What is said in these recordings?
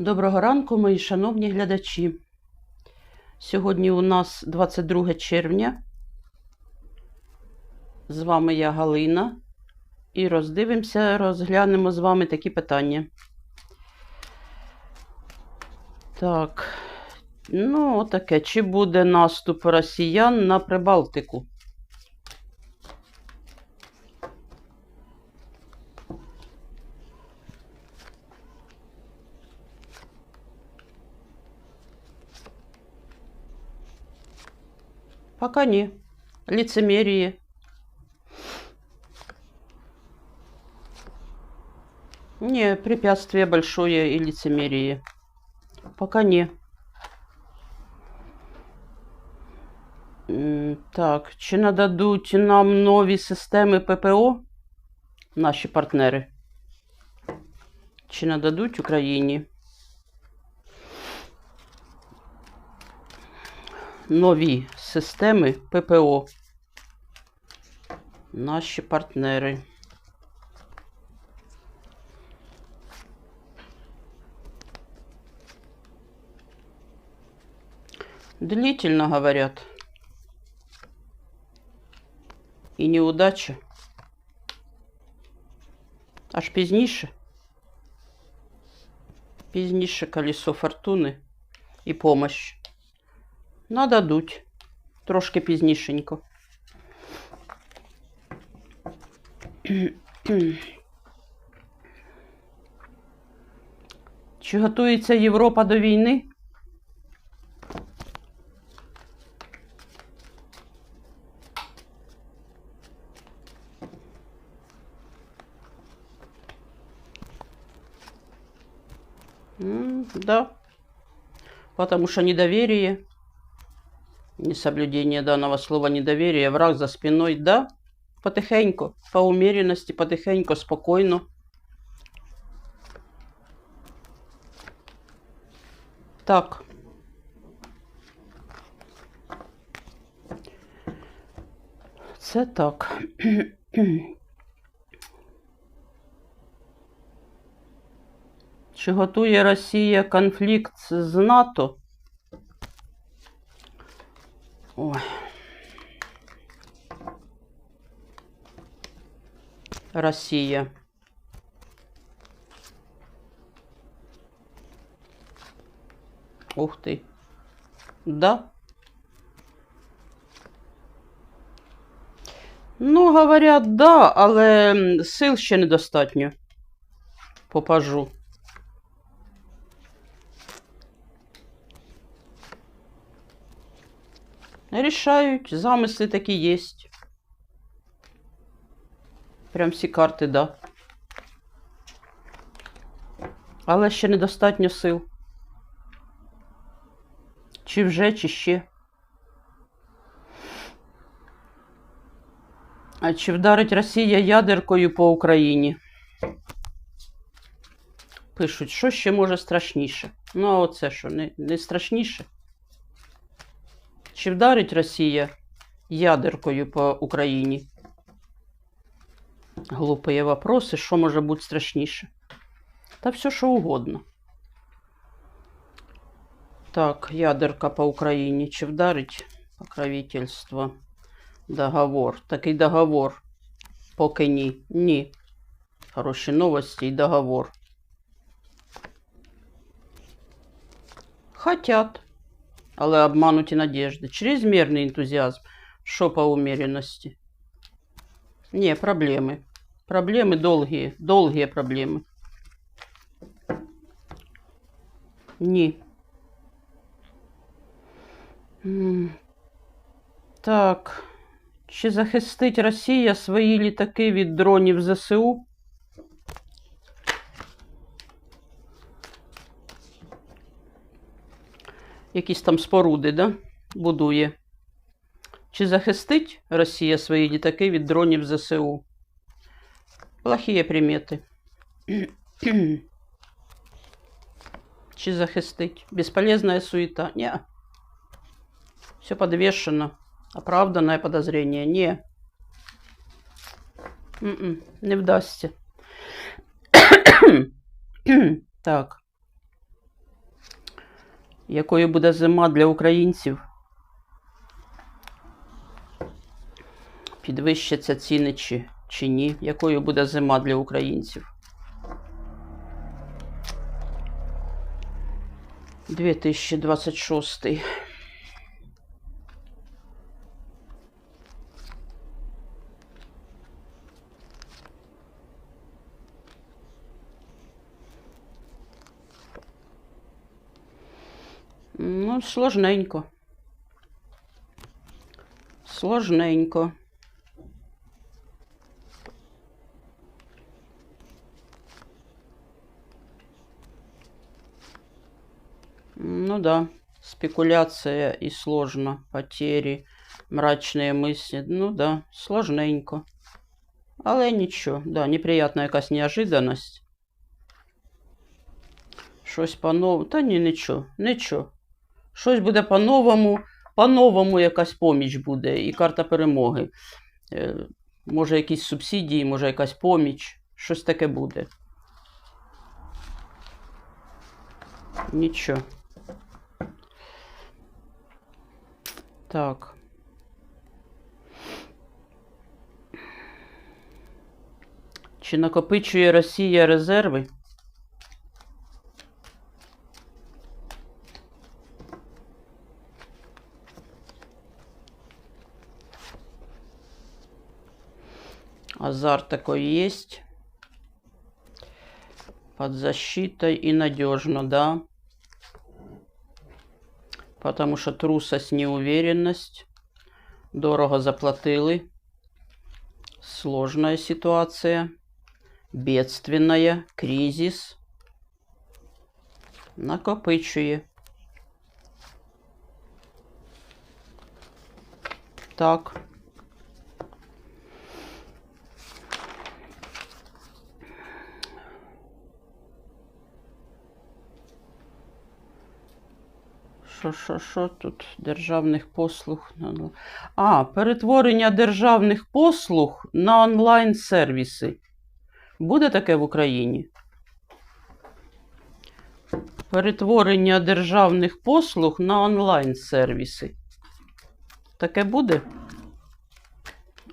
Доброго ранку, мої шановні глядачі. Сьогодні у нас 22 червня. З вами я Галина. І роздивимося, розглянемо з вами такі питання. Так, ну, таке. Чи буде наступ росіян на Прибалтику? Пока не. Лицемерие. Не, препятствие большое и лицемерие. Пока не. М, Так, чи нададуть нам нові системи ППО? Наші партнери? Чи нададуть Україні? нові Системи ППО. Наші партнери. Длительно говорят. І неудача. Аж пізніше. Пізніше колесо фортуни і помощь. Нададуть. Трошки пізнішенько. Чи готується Європа до війни? М, Да. Потому что недоверие несоблюдение данного слова недоверия, враг за спиной, да, потихеньку, по умеренности, потихеньку, спокойно. Так. Це так. Чи готує Росія конфлікт з НАТО? Ой. Росія. Ух ти. Да. Ну, говорять, да, але сил ще недостатньо. Попажу. Рішають, замисли такі є. Прям всі карти, да. Але ще недостатньо сил. Чи вже, чи ще. А чи вдарить Росія ядеркою по Україні? Пишуть, що ще може страшніше. Ну, а оце що, не, не страшніше? Чи вдарить Росія ядеркою по Україні? Глупые вопроси, що може бути страшніше? Та все, що угодно. Так, ядерка по Україні. Чи вдарить покровительство? Договор. Такий договор. Поки ні. Ні. Хороші новості і договор. Хотят. Але обмануті надежди. Чрезмірний ентузіазм. Що по умеренності? Ні, проблеми. Проблеми довгі. Довгі проблеми. Ні. Так. Чи захистить Росія свої літаки від дронів ЗСУ? Якісь там споруди, да? Будує. Чи захистить Росія свої літаки від дронів ЗСУ? Плохі примети. Чи захистить? Бесполезная суета? Не. Все подвешено. Оправданное подозрение? Не. Не вдасться. так. Якою буде зима для українців? Підвищаться ціни чи, чи ні? Якою буде зима для українців? 2026. Ну, сложненько. Сложненько. Ну да, спекуляция и сложно, потери, мрачные мысли. Ну да, сложненько. Але нічого, да, неприятна якась неожиданность. Щось по-новому. Та ні, нічого, нічого. Щось буде по-новому, по-новому якась поміч буде і карта перемоги. Е, може, якісь субсидії, може, якась поміч. Щось таке буде. Нічого. Так. Чи накопичує Росія резерви? Азарт такой есть. Под защитой и надежно, да. Потому что трусость, неуверенность. Дорого заплатили. Сложная ситуация. Бедственная. Кризис. Накопичує. Так. Що, що, що тут державних послуг? А, перетворення державних послуг на онлайн-сервіси. Буде таке в Україні? Перетворення державних послуг на онлайн-сервіси. Таке буде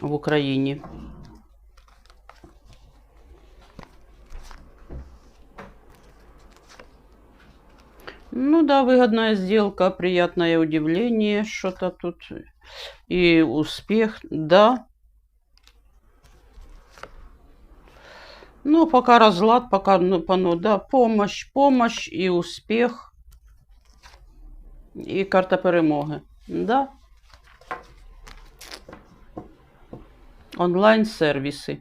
в Україні? Ну да, выгодная сделка, приятное удивление, что-то тут. И успех, да. Ну, пока разлад, пока, ну, по- ну, да, помощь, помощь и успех. І карта перемоги. Да. Онлайн-сервіси.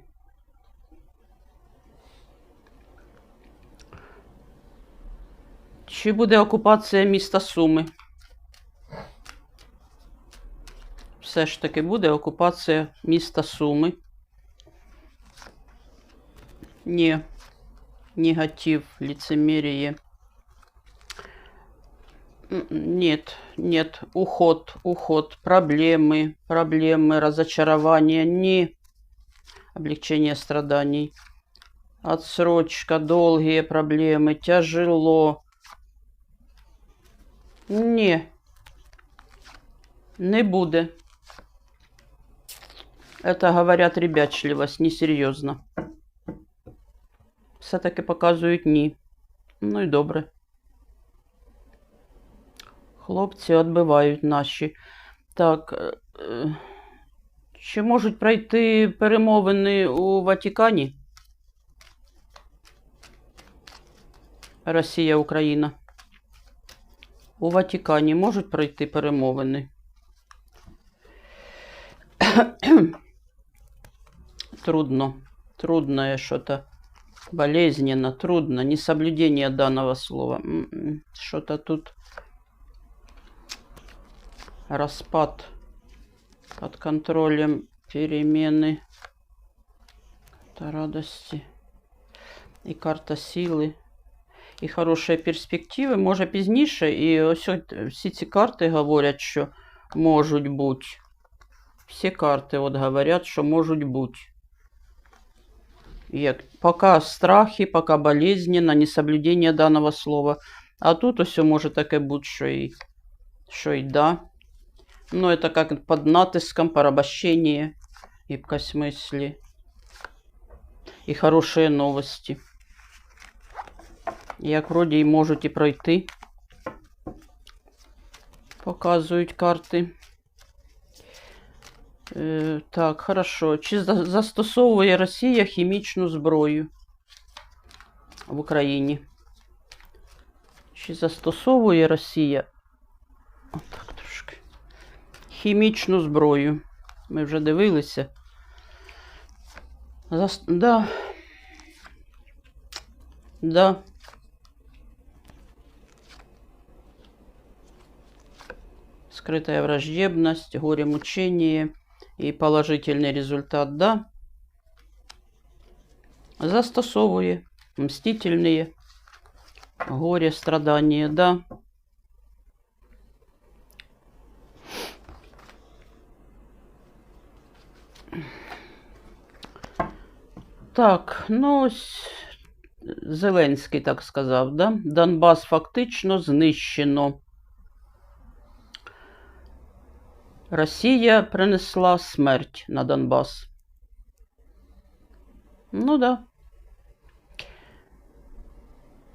Чи буде окупація міста Суми? Все ж таки буде окупація міста Суми. Ні. Негатив, лицемерие. М, Нет, нет, уход, уход, проблемы, проблемы, разочарование, не облегчение страданий, отсрочка, долгие проблемы, тяжело. Не, не буде. Это говорят ребячливость, несерйозно. Все-таки показують ні. Ну і добре. Хлопці відбивають наші. Так. е, Чи можуть пройти перемовини у Ватикані? Росія, Україна. У Ватикані можуть пройти перемовини? Трудно. Трудное что-то. Болезненно, трудно. Несоблюдение данного слова. М-м, Что-то тут. Распад. Под контролем перемены. Карта радости. І карта сили І хороші перспективи. Може пізніше. І ось от всі ці карти говорять, що можуть бути. Всі карти от говорять, що можуть бути. Як, пока страхи, пока болезненно, несоблюдение данного слова. А тут ось може таке бути, що і, що і да. Ну, это как под натиском, порабощение и в смысле. І хороші новості. Як вроді і можуть і пройти. Показують карти. Е, так, хорошо. Чи за- застосовує Росія хімічну зброю в Україні? Чи застосовує Росія? Отак трошки. Хімічну зброю. Ми вже дивилися. Зас... Да. Да. Скрытая враждебность, горе, мучение и положительный результат, да. Застосовує мстительные горе, страдания, да. Так, ну ось Зеленський так сказав, да? Донбас фактично знищено. Росія принесла смерть на Донбас. Ну да.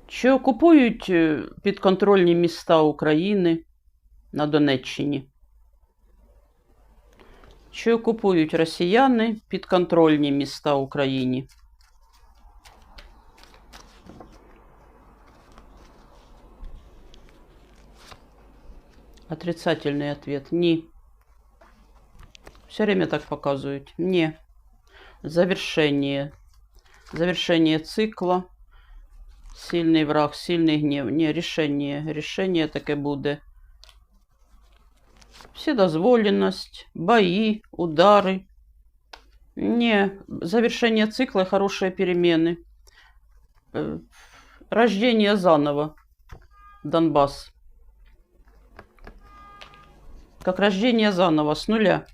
Чи окупують е, підконтрольні міста України на Донеччині? Чи окупують росіяни підконтрольні міста Україні? Отрицательный ответ. Ні. Все время так показывают. Не. Завершение. Завершение цикла. Сильний враг, сильний гнів. Ні, рішення. Рішення таке буде. Вседозволенность, бои, удары. Не, завершение цикла, хорошие перемены. Э, Рождение заново. Донбасс. Как рождение заново, с нуля.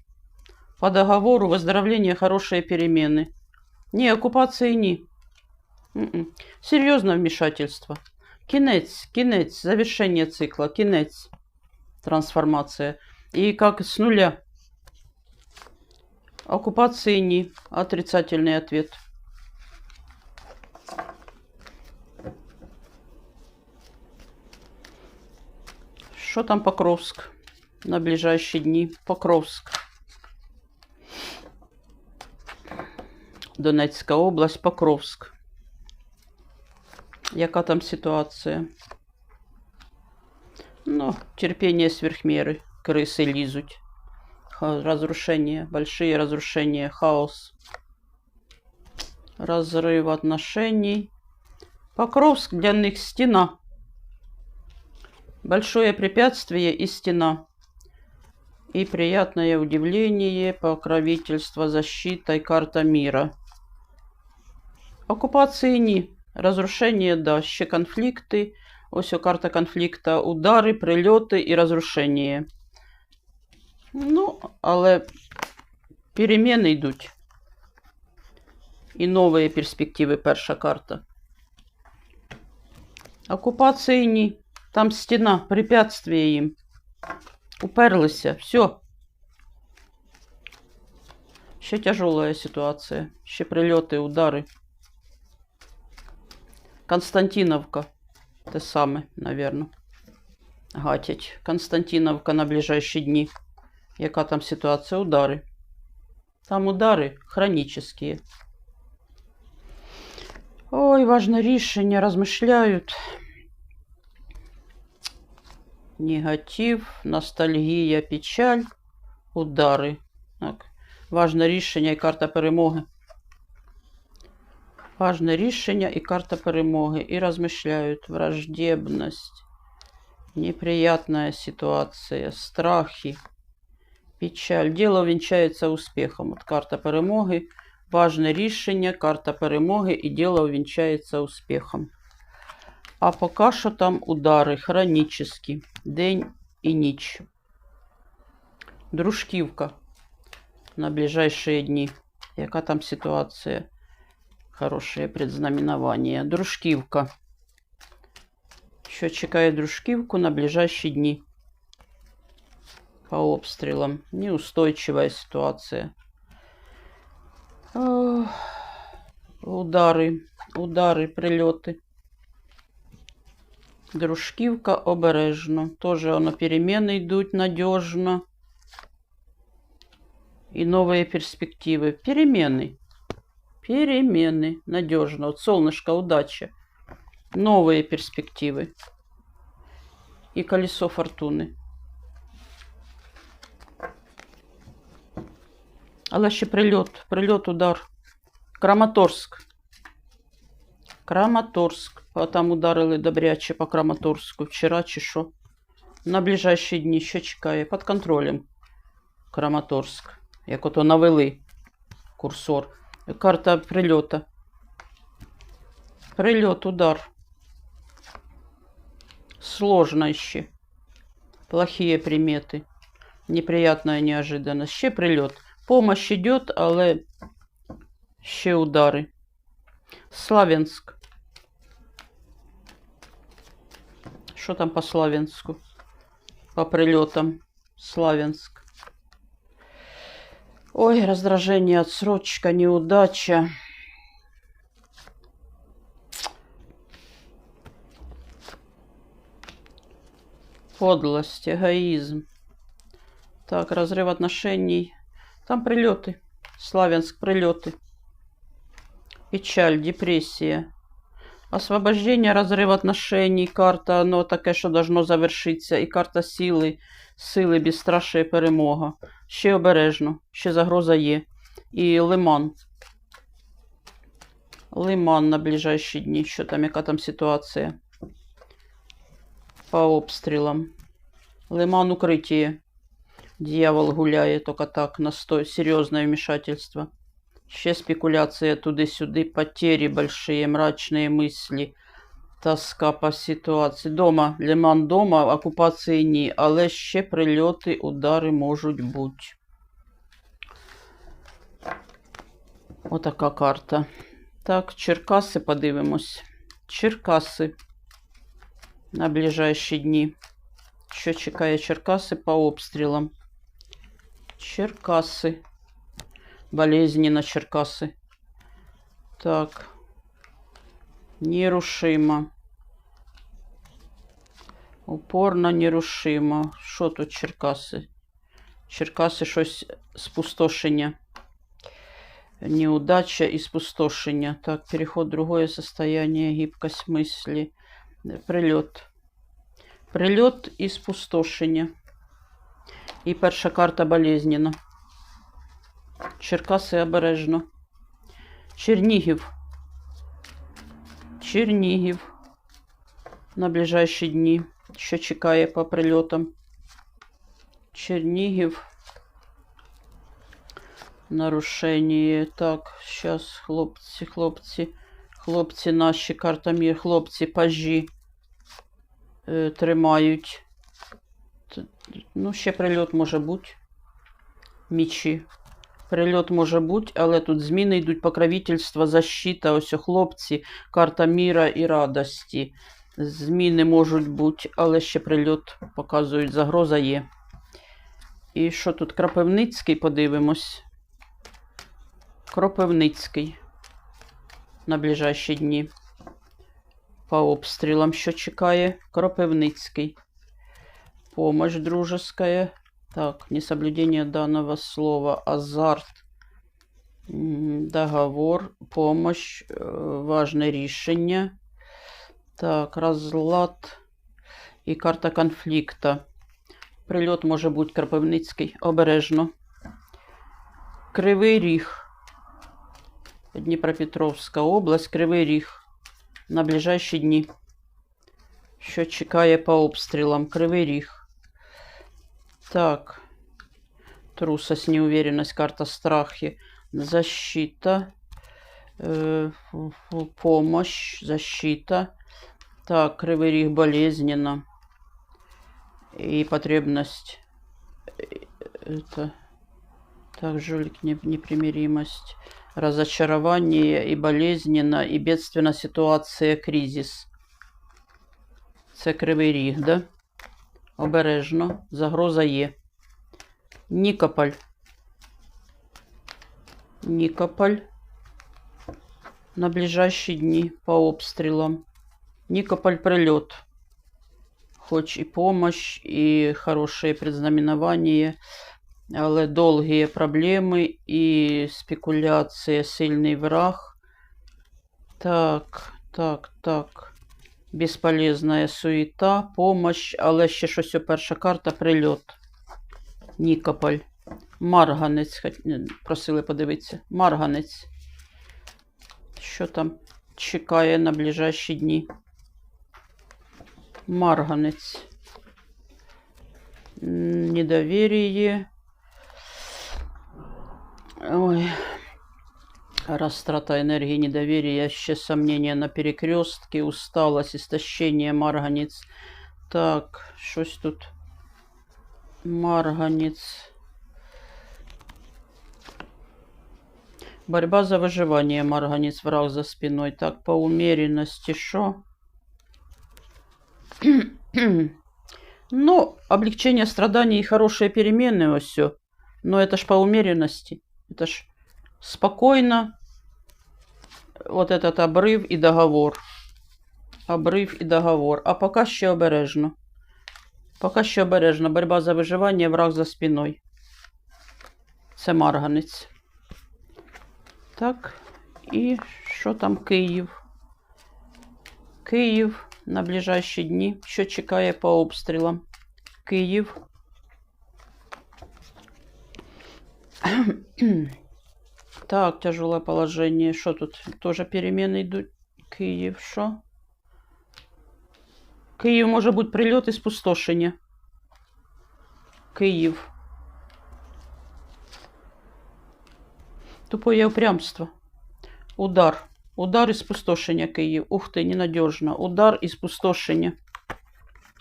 По договору выздоровление, хорошие перемены. Не, оккупации не. М-м. Серьезное вмешательство. Кинец, кинец, завершение цикла, кинец. Трансформация. И как с нуля. Оккупации не. Отрицательный ответ. Что там Покровск на ближайшие дни? Покровск. Донецька область, Покровск. Яка там ситуація? Ну, терпение сверхмеры. Крысы лизуть. Ха- Разрушение, большие разрушения, хаос. Разрыв отношений. Покровск для них стена. Большое препятствие и стена. И приятное удивление, покровительство, защита и карта мира. Оккупации ні. Разрушення, да, ще конфлікти. Ось карта конфлікта, удари, прильоти і розрушення. Ну, але переміни йдуть. І нові перспективи, перша карта. Окупації ні. Там стіна, препятствие їм. Уперлися, все. Ще тяжелая ситуація. Ще прильоти, удари. Константиновка. Те саме, наверное. Гатять. Константиновка на ближайші дні. Яка там ситуація? Удари. Там удари хронічні. Ой, важне рішення, розмишляють. Негатив, ностальгія, печаль, удари. Так. Важне рішення і карта перемоги. Важне рішення і карта перемоги. І розмишляють. Враждебність, неприятная ситуація, страхи, печаль. Діло увінчається успіхом. От карта перемоги. Важне рішення, карта перемоги і діло увінчається успіхом. А поки що там удари хронічні, день і ніч. Дружківка на ближайшие дні. Яка там ситуація? Хорошее предзнаменование. Дружківка. що чекає дружківку на ближайші дні. По обстрілам. Неустойчивая ситуація. Ох, Удари, удари, прильоти. Дружківка обережно. Тоже воно переміни йдуть надежно. И новые перспективы. Перемены. Перемены. Надежно. Вот солнышко, удача. Новые перспективы. И колесо фортуны. Але ще прильот. Прильот, удар. Краматорськ. Краматорськ. А Там ударили добряче по Краматорську. Вчора чи що. На ближайші дні що чекає? Під контролем. Краматорськ. Як ото навели курсор. Карта прильота. Прильот, удар. Сложно ще. Плохие приметы. Неприятная неожиданность. Ще прильот. Помощь идет, але ще удари. Славянск. Що там по Славянску? По прильотам. Славянск. Ой, раздражение, отсрочка, неудача. Подлость, эгоизм. Так, разрыв отношений. Там прилеты. Славянск, прилеты. Печаль, депрессия. Освобождение, разрыв отношений. Карта, оно таке, що должно завершитися. І карта сили, сили, безстрашие, перемога. Ще обережно, ще загроза є. І лиман. Лиман на ближайші дні. Що там, яка там ситуація? По обстрілам. Лиман укриття. Дьявол гуляє тільки так, настой, серйозне вмешательство. Ще спекуляція туди-сюди, потери большие, мрачные мысли, тоска по ситуації. Дома, лиман дома, окупації ні, але ще прильоти, удари можуть бути. Отака карта. Так, Черкаси подивимось. Черкаси на ближайші дні. Що чекає Черкаси по обстрілам? Черкаси. Болезни на Черкасы. Так. Нерушимо. Упорно нерушимо. Що тут Черкаси? Черкаси щось спустошення. Неудача и спустошення. Так, переход в другое состояние, гибкость мысли. Прильот. Прильот і спустошення. І перша карта болезненна. Черкаси обережно. Чернігів. Чернігів. На ближайші дні. Що чекає по прильотам. Чернігів. Нарушення. Так, зараз хлопці, хлопці. Хлопці наші картами, хлопці пажі е, тримають. Ну, ще прильот може бути. Мічі. Прильот може бути, але тут зміни йдуть покровительство, защита, ось о, хлопці, карта міра і радості. Зміни можуть бути, але ще прильот показують, загроза є. І що тут? Кропивницький, подивимось. Кропивницький на ближайші дні. По обстрілам, що чекає? Кропивницький. Помощь дружеская. Так, несоблюдение данного слова, азарт, договор, помощь, э, важне рішення. Так, розлад і карта конфлікта. Прильот може бути Кропивницький. Обережно. Кривий Ріг. Дніпропетровська область, Кривий Ріг. На ближайші дні. Що чекає по обстрілам? Кривий Ріг. Так. Трусость, неуверенность, карта страхи. Защита. Э, помощь, защита. Так, Кривий Ріг болезненно. И потребность. э, Это. Так, жулик, не- непримиримость. Разочарование и болезненно, и бедственная ситуация, кризис. Це кривий ріг, да? Обережно. Загроза є. Нікополь. Нікополь. На ближайші дні по обстрілам. Нікополь прильот. Хоч і помощь, і хороше предзнаменування, але довгі проблеми і спекуляція, сильний враг. Так, так, так. Безполезная суета, помощь, але ще щось перша карта прильот. Нікополь. Марганець, просили подивитися. Марганець. Що там чекає на ближайші дні? Марганець. Недоверие. Ой. Растрата энергии, недоверие, ще сомнения на перекрестке, усталость, истощение, марганец. Так, щось тут. Марганец. Борьба за выживание, марганец, враг за спиной. Так, по умеренности, что? ну, облегчение страданий и хорошие перемены, все. Но это ж по умеренности. Это ж спокойно. Вот этот обрыв и договор. Обрив і договор. А поки ще обережно. Поки ще обережно. Борьба за виживання, враг за спиною. Це марганець. Так. І що там Київ? Київ на ближайші дні. Що чекає по обстрілам? Київ. Так, тяжелое положение. Что тут? Тоже перемены идут. Київ, що? Київ може бути прильот і спустошення. Київ. Тупое упрямство. Удар. Удар і спустошення Київ. Ух ти, ненадежно. Удар і спустошення.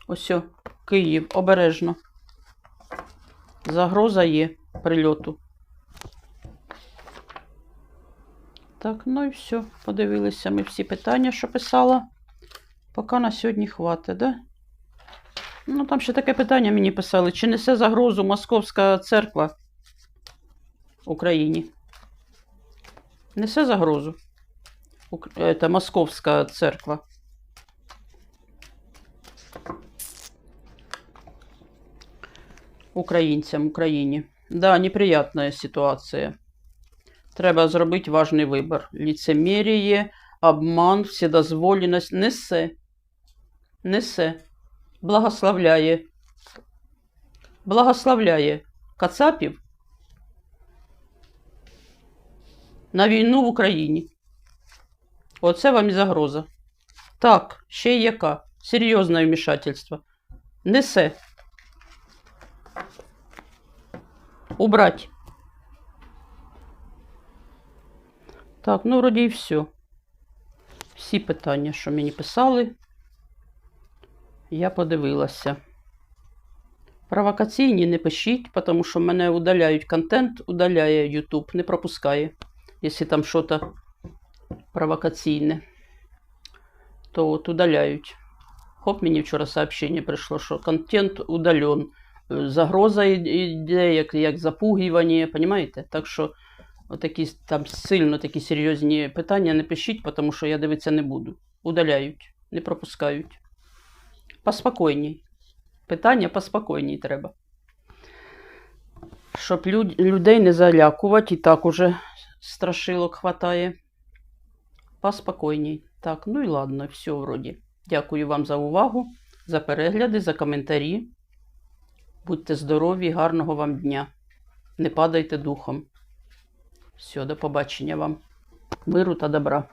Ось, Київ. Обережно. Загроза є прильоту. Так, ну і все. Подивилися ми всі питання, що писала. Поки на сьогодні хватить, да? Ну, там ще таке питання мені писали. Чи несе загрозу Московська церква Україні? Несе загрозу? Это Московська церква. Українцям, Україні. Да, неприятная ситуація. Треба зробити важний вибір. Ліцеміріє, обман, вседозволеність несе. Несе. Благословляє. Благословляє Кацапів на війну в Україні. Оце вам і загроза. Так, ще яка. Серйозне вмішательство. Несе. Убрать. Так, ну, вроді і все. Всі питання, що мені писали, я подивилася. Провокаційні не пишіть, тому що мене удаляють контент, удаляє YouTube, не пропускає. Якщо там щось провокаційне, то от удаляють. Хоп, мені вчора сообщення прийшло, що контент удален. Загроза йде, як, як запугивання, понимаєте? Так що Отакі там сильно такі серйозні питання не пишіть, тому що я дивитися не буду. Удаляють, не пропускають. Поспокійній. Питання поспокійній треба. Щоб люд, людей не залякувати, і так уже страшилок хватає. Поспокійній. Так, ну і ладно, все вроді. Дякую вам за увагу, за перегляди, за коментарі. Будьте здорові, гарного вам дня. Не падайте духом. Все, до побачення вам. Миру та добра.